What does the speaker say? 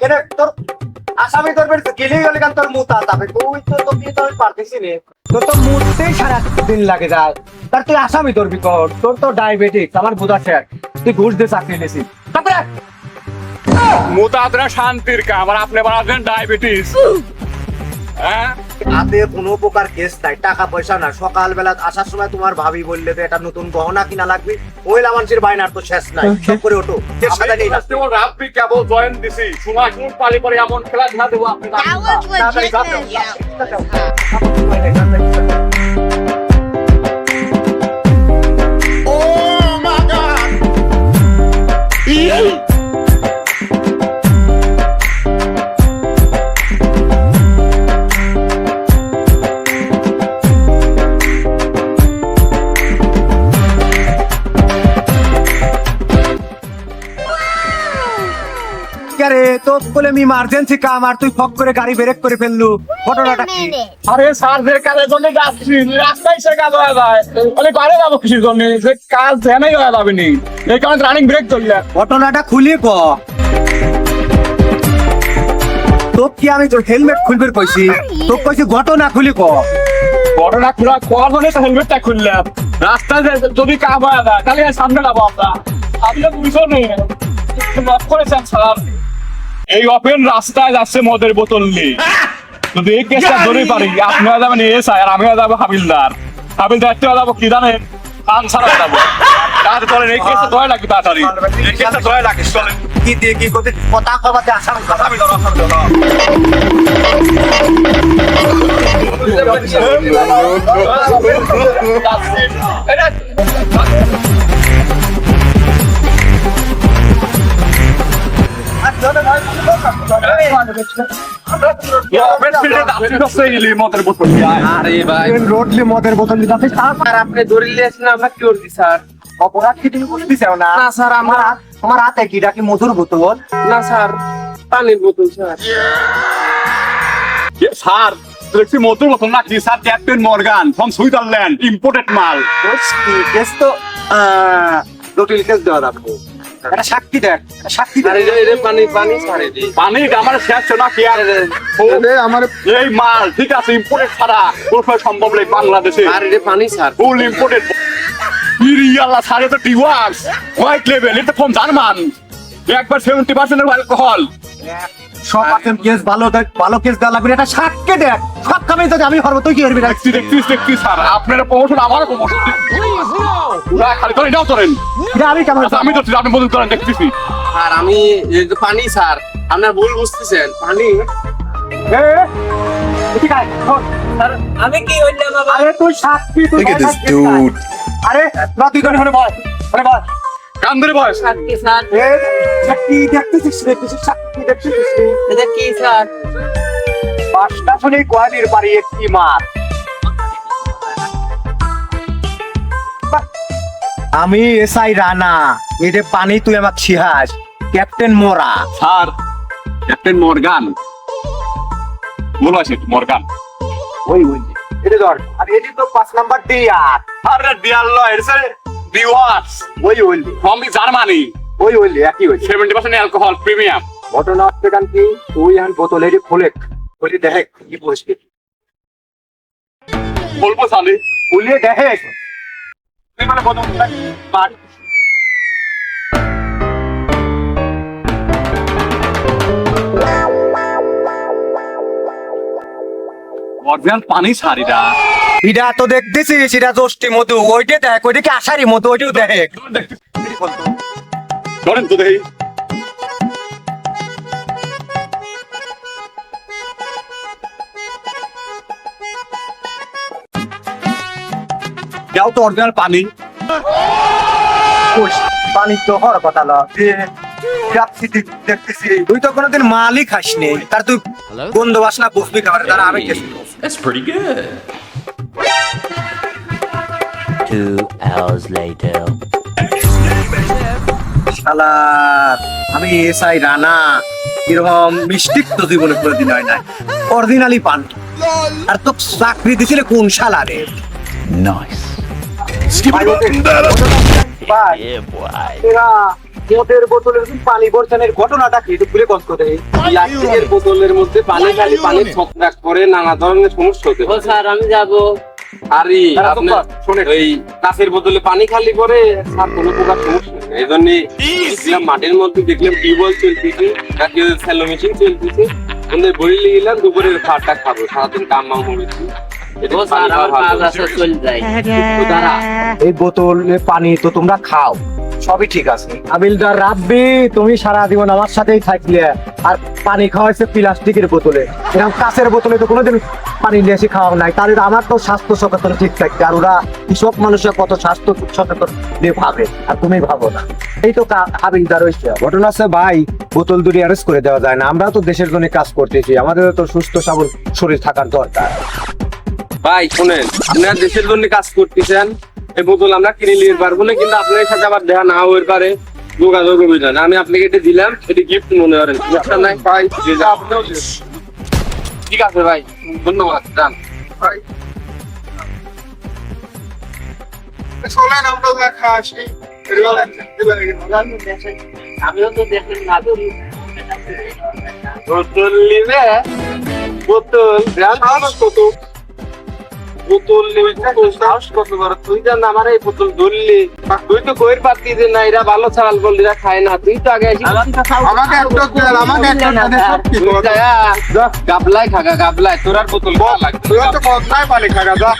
কেন তোর আসামি তোর গেলে গেলে কেন তোর মুতা তো তোকে তো আমি পারতেছি নে। তোর তো সারা দিন লাগে যায় তার তুই আসামি তোর বিকট তোর তো ডায়াবেটিস আমার বোঝা তুই ঘুষ দিয়ে চাকরি নিয়েছিস। তারপরে শান্তির কাম, আর আপনি বানাবেন ডায়াবেটিস হাতে কোনো প্রকার কেস নাই। টাকা পয়সা না সকালবেলা আসার সময় তোমার ভাবি বললে তো এটা নতুন গহনা কিনা লাগবে? মহিলা মানুষের বাইনার তো শেষ নাই। সব করে ওঠো। রাব্বি কেবল জয়েন দিছি। সোনা কোন পালি পরে এমন খেলা খেলা দেবো আপনি বলে আমি ইমার্জেন্সি কাম আর তুই ফক করে গাড়ি ব্রেক করে ফেললু। ঘটনাটা কি. আরে স্যারদের কাজের জন্য যাচ্ছি। রাস্তায় সে কাজ হয়ে যায়। মানে যাব কিছুর জন্য। যে কাজ ধ্যানেই হয়ে যাবে নি এই কারণে রানিং ব্রেক চললে ঘটনাটা খুলে ক। তোক কি আমি তোর হেলমেট খুলবে কইছি? তোক কইছি ঘটনা খুলি ক। ঘটনা খোলা কর জন্য হেলমেটটা খুললাম রাস্তায় যদি কাজ হয়ে যায় তাহলে সামনে যাব আমরা। আমি তো বুঝছ নেই। মাফ করেছেন স্যার এই অপেন রাস্তায় যাচ্ছে মদের বোতল নিয়ে। যদি এই কেসটা ধরে পারি আপনি যাবেন এস আর আমি যাব হাবিলদার। হাবিলদার হয়ে যাব কি জানেন? আনসার হয়ে যাব। এই কেসটা ধরে তাড়াতাড়ি। এই কেসটা ধরে লাগে চলেন। কি দিয়ে কি করতে? কথা কবাতে আসার কথা। আমি ধরো, আমি ধরো। ওপেন আরে ভাই। রোডলি মদের বোতল দিতে স্যার আপনি ধরিলে আসেন আমরা কি করছি স্যার। অপরাধ কি তুমি বুঝতে চাও না? না স্যার আমার আমার হাতে কি ডাকি মধুর বোতল? না স্যার পানির বোতল স্যার। স্যার দেখছি মধুর বোতল নাকি? Sir captain Morgan from Switzerland imported মাল। কেস তো আহ, জটিল কেস দেওয়া রাখব একটা সাক্ষী দেখ একটা আরে রে পানি পানি স্যার এদি পানি আমার শেষ না কি আর? ও, আমার এই মাল ঠিক আছে ইম্পোর্টেড ছাড়া সম্ভব নেই বাংলাদেশে। আরে রে পানি স্যার ফুল ইম্পোর্টেড ইরিয়াল্লা সারে তো হোয়াইট লেভেল এটা ফ্রম জার্মান? একবার সেভেন্টি পার্সেন্ট অ্যালকোহল সব পার্সেন্ট কেস ভালো দেখ ভালো কেস দেওয়া লাগবে একটা সাক্ষী দেখ সব কামে যদি আমি হরবো তুই কি করবি দেখছি দেখছি দেখছি স্যার আপনার প্রমোশন আমার প্রমোশন পুরা খালি করে নাও করেন এটা আমি কেমন আমি তো আপনি বদল করেন দেখতেছি। আর আমি পানি স্যার আপনার ভুল বুঝতেছেন। পানি? এ, এদিকে আয়, শোন। আমি কি হইলাম আরে তুই সাক্ষী তুই. আরে না তুই ধরে ধরে বল ধরে। বল কান ধরে বয়স। সাক্ষী স্যার। এ সাক্ষী দেখতেছিস দেখতেছিস সাক্ষী দেখতেছিস এটা কি স্যার? পাঁচটা শুনে কোয়ালির বাড়ি একটি মাছ আমি এসআই রানা এতে পানি তুই আমার ছিহাস ক্যাপ্টেন মোরা। Sir captain Morgan. বলো আছে মর্গান। ওই ওই এটা ধর আর এটি তো পাঁচ নাম্বার ডিয়ার আরে ডিয়ার লয় ইটস ডিওয়ার্স ওই ওই। ফ্রম দি জার্মানি ওই ওই একই ওই। 70% অ্যালকোহল প্রিমিয়াম ঘটনা হচ্ছে কারণ কি? তুই এখন বোতল এটি খুলে খুলে দেখ কি বসবে বলব সালি। খুলে দেখ। তুই মানে অরিজিনাল পানি সারিটা এটা তো দেখতেছিস এটা জষ্টি মধু। ওইটা দেখ ওইটা কি আষাঢ়ি মধু ওইটাও দেখ। ধরেন তো দেখি। যাও তো অরিজিনাল পানি। পানি তো হওয়ার কথা না। দেখতেছি। তুই তো কোনোদিন মালই খাসনি। তার তুই গন্ধ বাসনা বুঝবি খাবার তারা আমি খেয়েছি That's pretty good. Two hours later. শালা আমি এসআই রানা? এরকম মিষ্টি তো জীবনে কোনোদিন হয় না অরিজিনালি পান। আর তো চাকরি দিছিলে কোন শালা রে Nice. ভাই, ওকে- ভাই, Yeah, boy. এরা মদের বোতলে তুমি পানি এর ঘটনাটা কি? একটু খুলে কষ্ট করে। প্লাস্টিকের বোতলের মধ্যে পানি খালি পানি ছত্রাক করে নানা ধরনের সমস্যা হতে পারে। স্যার আমি যাব। আরে তো ওই কাঁচের বোতলে পানি খালি করে আর কোনো প্রকার সমস্যা এই জন্য দেখলাম মাটির মধ্যে দেখলাম টিউবওয়েল চলতেছে নাকি স্যালো মেশিন চলতেছে। ওদের বড়ি গেলাম দুপুরের খাটটা খাব। সারাদিন কাম মাম হয়েছে যাই। তো এই বোতলে পানি তো তোমরা খাও সবই ঠিক আছে। আবিলদার রাব্বি তুমি সারা জীবন আমার সাথেই থাকলে। আর পানি খাওয়াইছে প্লাস্টিকের বোতলে। এরকম কাঁচের বোতলে তো কোনোদিন পানি নিয়ে এসে খাওয়া নাই। তাহলে তো আমার তো স্বাস্থ্য সচেতন ঠিক থাকবে। আর ওরা কৃষক মানুষের কত স্বাস্থ্য সচেতন নিয়ে ভাবে, আর তুমি ভাবো না। এই তো হাবিলদার হয়েছে ঘটনা আছে, ভাই, বোতল দুটি অ্যারেস্ট করে দেওয়া যায় না। আমরা তো দেশের জন্য কাজ করতেছি। আমাদের তো সুস্থ সবল শরীর থাকার দরকার। ভাই, শুনেন, আপনারা দেশের জন্য কাজ করতেছেন। এই বোতল আমরা কিনে নিতে পারব না, কিন্তু আপনার সাথে আবার দেখা না হয়ে পারে যোগাযোগ অভিযান আমি আপনাকে এটা দিলাম এটি গিফট মনে করেন। নাই। ভাই। ঠিক আছে ভাই ধন্যবাদ যান আমিও তো দেখেন না বোতল নিবে? বোতল? কত বোতল নেবে কত সাহস কত বড় তুই জান আমার এই বোতল ধরলি। তুই তো কইর পাতি যে না এরা ভালো ছাড়াল বললি এরা খায় না। তুই তো আগে আসি আমাকে একটা দেন আমাকে একটা দে গাবলাই খাগা গাবলাই তোর আর বোতল লাগবে তুই তো কথাই পালি খাগা যা।